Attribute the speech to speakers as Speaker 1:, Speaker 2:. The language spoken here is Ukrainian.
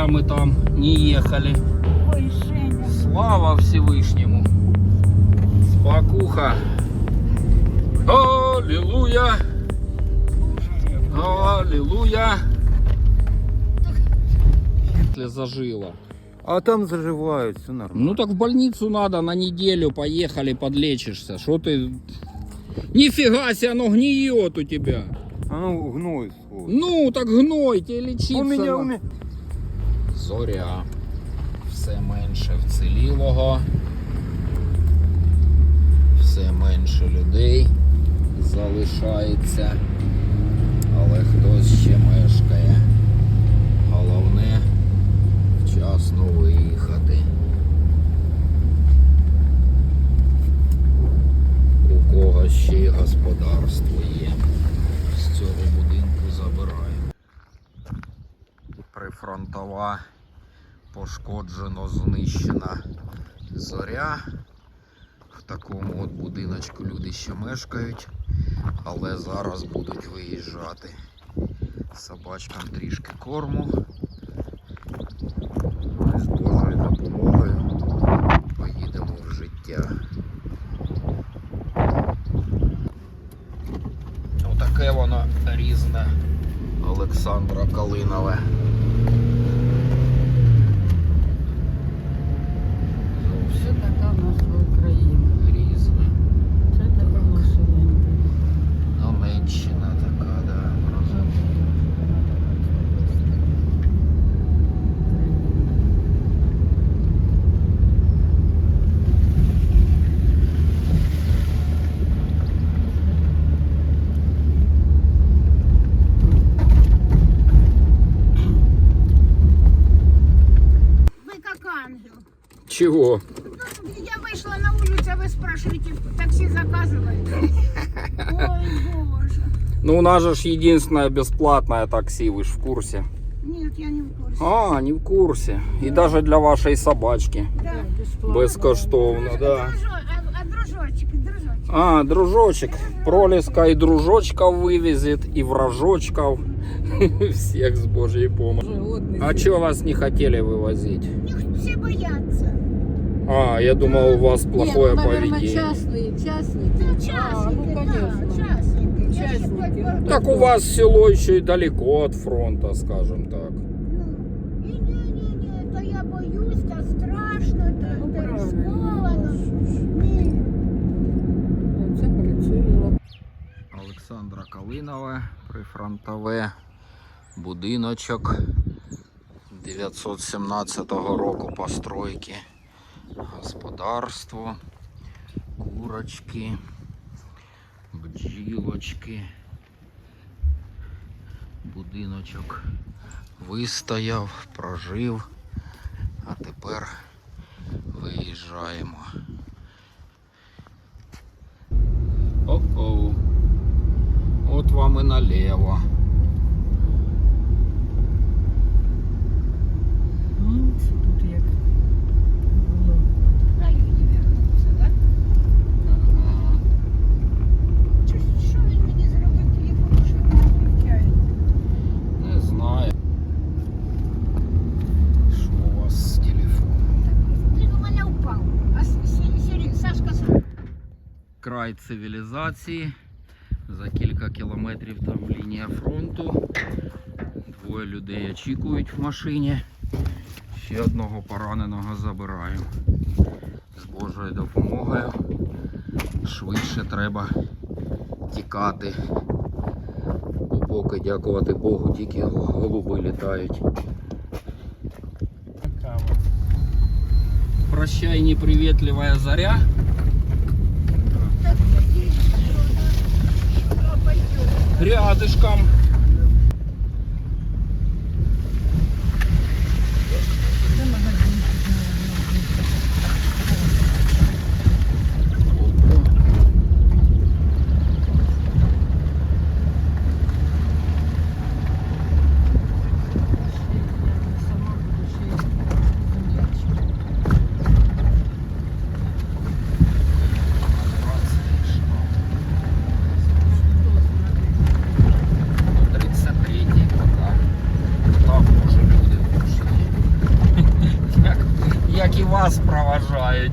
Speaker 1: зря мы там не ехали.
Speaker 2: Ой, Женя.
Speaker 1: Слава Всевышнему. Спокуха. Аллилуйя. Аллилуйя. Если зажило.
Speaker 3: А там заживають, все нормально.
Speaker 1: Ну так в больницу надо на неделю, поехали, подлечишься. Что ты... Нифига себе, оно гниет у тебя.
Speaker 3: Ну гной.
Speaker 1: Ну, так гной, тебе лечиться.
Speaker 3: У
Speaker 1: надо.
Speaker 3: у мене.
Speaker 1: Зоря. Все менше вцілілого. Все менше людей залишається. Але хтось ще мешкає. Головне вчасно виїхати. У когось ще й господарство є. З цього будинку забираємо. Прифронтова пошкоджено знищена зоря. В такому от будиночку люди ще мешкають, але зараз будуть виїжджати. Собачкам трішки корму. З Божою допомогою поїдемо в життя. Отаке воно різне Олександра Калинове. Чего?
Speaker 4: Ну, я вышла на улицу, а вы спрашиваете, такси заказываете. Ой, боже.
Speaker 1: Ну у нас же ж единственное бесплатное такси, вы ж в курсе.
Speaker 4: Нет, я не в курсе.
Speaker 1: А, не в курсе. И даже для вашей собачки.
Speaker 4: Да.
Speaker 1: Безкоштовно, да.
Speaker 4: Дружо- а, а дружочек, дружочек.
Speaker 1: А, дружочек. Пролеска и дружочков вывезет, и вражочков. Всех с Божьей помощью. А чё вас не хотели вывозить?
Speaker 4: Все боятся.
Speaker 1: А, я думал, у вас плохое
Speaker 2: Ні, ну, наверное,
Speaker 1: поведение.
Speaker 2: частные, частники.
Speaker 4: Ну,
Speaker 2: А,
Speaker 4: частники,
Speaker 2: ну,
Speaker 4: да,
Speaker 2: конечно.
Speaker 4: частники.
Speaker 2: Частники.
Speaker 1: Так у вас село еще и далеко от фронта, скажем так.
Speaker 4: Ну, ні-ні-ні, то я боюсь, та страшно, та,
Speaker 2: Ну,
Speaker 4: та
Speaker 2: правильно.
Speaker 4: Ні.
Speaker 2: Це працює.
Speaker 1: Олександра Калинове, прифронтове будиночок 917 року постройки. Господарство, курочки, бджілочки. Будиночок вистояв, прожив, а тепер виїжджаємо. О-оу. От вам і наліво.
Speaker 2: Ну, тут як
Speaker 1: Край цивілізації. За кілька кілометрів там лінія фронту. Двоє людей очікують в машині. Ще одного пораненого забираю. З Божою допомогою. Швидше треба тікати. Бо поки дякувати Богу, тільки голуби літають. Прощай, неприветливая заря. Рядышком.
Speaker 2: Це магазин. Я сама буду ще землячка.
Speaker 1: Вас проважають.